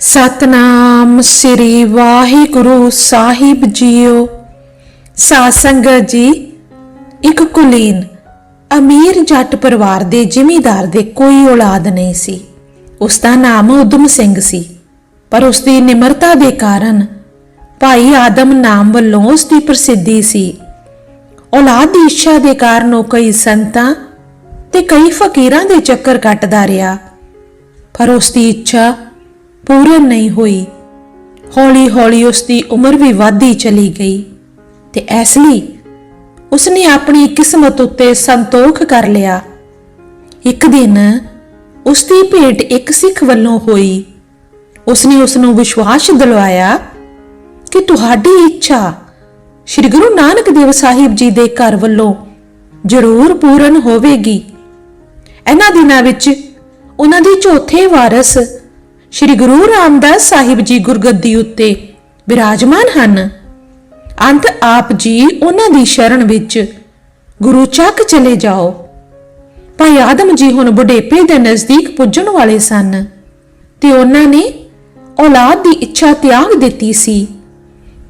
ਸਤਨਾਮ ਸ੍ਰੀ ਵਾਹਿਗੁਰੂ ਸਾਹਿਬ ਜੀਓ। ਸਾਧ ਸੰਗਤ ਜੀ, ਇੱਕ ਕੁਲੀਨ, ਅਮੀਰ ਜੱਟ ਪਰਿਵਾਰ ਦੇ ਜ਼ਿਮੀਂਦਾਰ ਦੇ ਕੋਈ ਔਲਾਦ ਨਹੀਂ ਸੀ। ਉਸ ਦਾ ਨਾਮ ਉਦਮ ਸਿੰਘ ਸੀ, ਪਰ ਉਸ ਦੀ ਨਿਮਰਤਾ ਦੇ ਕਾਰਨ ਭਾਈ ਆਦਮ ਨਾਮ ਵੱਲੋਂ ਉਸ ਦੀ ਪ੍ਰਸਿੱਧੀ ਸੀ। ਔਲਾਦ ਦੀ ਇੱਛਾ ਦੇ ਕਾਰਨ ਉਹ ਕਈ ਸੰਤਾਂ ਤੇ ਕਈ ਫਕੀਰਾਂ ਦੇ ਚੱਕਰ ਕੱਟਦਾ ਰਿਹਾ, ਪਰ ਉਸ ਦੀ ਇੱਛਾ ਪੂਰਨ ਨਹੀਂ ਹੋਈ। ਹੌਲੀ-ਹੌਲੀ ਉਸ ਦੀ ਉਮਰ ਵੀ ਵਧਦੀ ਚਲੀ ਗਈ ਤੇ ਇਸ ਲਈ ਉਸਨੇ ਆਪਣੀ ਕਿਸਮਤ ਉੱਤੇ ਸੰਤੋਖ ਕਰ ਲਿਆ। ਇੱਕ ਦਿਨ ਉਸ ਦੀ ਭੇਟ ਇੱਕ ਸਿੱਖ ਵੱਲੋਂ ਹੋਈ। ਉਸਨੇ ਉਸ ਨੂੰ ਵਿਸ਼ਵਾਸ ਦਿਲਵਾਇਆ ਕਿ ਤੁਹਾਡੀ ਇੱਛਾ ਸ੍ਰੀ ਗੁਰੂ ਨਾਨਕ ਦੇਵ ਸਾਹਿਬ ਜੀ ਦੇ ਘਰ ਵੱਲੋਂ ਜ਼ਰੂਰ ਪੂਰਨ ਹੋਵੇਗੀ। ਇਹਨਾਂ ਦਿਨਾਂ ਵਿੱਚ ਉਹਨਾਂ ਦੀ ਚੌਥੇ ਵਾਰਸ ਸ੍ਰੀ ਗੁਰੂ ਰਾਮਦਾਸ ਸਾਹਿਬ ਜੀ ਗੁਰਗੱਦੀ ਉੱਤੇ ਵਿਰਾਜਮਾਨ ਹਨ। ਅੰਤ ਆਪ ਜੀ ਉਹਨਾਂ ਦੀ ਸ਼ਰਨ ਵਿੱਚ ਗੁਰੂ ਚੱਕ ਚਲੇ ਜਾਓ। ਭਾਈ ਆਦਮ ਜੀ ਹੁਣ ਬੁਢੇਪੇ ਦੇ ਨਜ਼ਦੀਕ ਪੁੱਜਣ ਵਾਲੇ ਸਨ ਤੇ ਉਹਨਾਂ ਨੇ ਔਲਾਦ ਦੀ ਇੱਛਾ ਤਿਆਗ ਦਿੱਤੀ ਸੀ।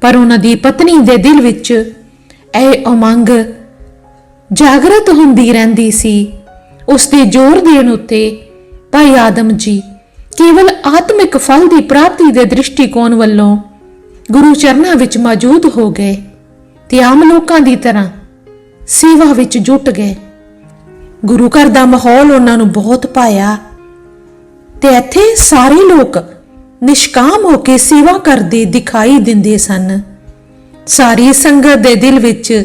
ਪਰ ਉਹਨਾਂ ਦੀ ਪਤਨੀ ਦੇ ਦਿਲ ਵਿੱਚ ਇਹ ਉਮੰਗ ਜਾਗਰਤ ਹੁੰਦੀ ਰਹਿੰਦੀ ਸੀ। ਉਸ ਦੇ ਜ਼ੋਰ ਦੇਣ ਉੱਤੇ ਭਾਈ ਆਦਮ ਜੀ ਕੇਵਲ ਆਤਮਿਕ ਫਲ ਦੀ ਪ੍ਰਾਪਤੀ ਦੇ ਦ੍ਰਿਸ਼ਟੀਕੋਣ ਵੱਲੋਂ ਗੁਰੂ ਚਰਨਾਂ ਵਿੱਚ ਮੌਜੂਦ ਹੋ ਗਏ ਤੇ ਆਮ ਲੋਕਾਂ ਦੀ ਤਰ੍ਹਾਂ ਸੇਵਾ ਵਿੱਚ ਜੁਟ ਗਏ। ਗੁਰੂ ਘਰ ਦਾ ਮਾਹੌਲ ਉਹਨਾਂ ਨੂੰ ਬਹੁਤ ਭਾਇਆ ਤੇ ਇੱਥੇ ਸਾਰੇ ਲੋਕ ਨਿਸ਼ਕਾਮ ਹੋ ਕੇ ਸੇਵਾ ਕਰਦੇ ਦਿਖਾਈ ਦਿੰਦੇ ਸਨ। ਸਾਰੀ ਸੰਗਤ ਦੇ ਦਿਲ ਵਿੱਚ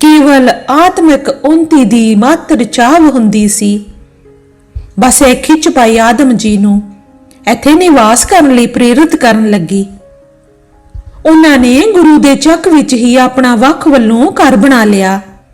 ਕੇਵਲ ਆਤਮਿਕ ਉਨਤੀ ਦੀ ਮਾਤਰ ਚਾਹ ਹੁੰਦੀ ਸੀ। ਬਸ ਇਹ ਖਿੱਚ ਪਾਈ ਆਦਮ ਜੀ ਨੂੰ ਇੱਥੇ ਨਿਵਾਸ ਕਰਨ ਲਈ ਪ੍ਰੇਰਿਤ ਕਰਨ ਲੱਗੀ। ਉਹਨਾਂ ਨੇ ਗੁਰੂ ਦੇ ਚੱਕ ਵਿੱਚ ਹੀ ਆਪਣਾ ਵੱਖ ਵੱਲੋਂ ਘਰ ਬਣਾ ਲਿਆ।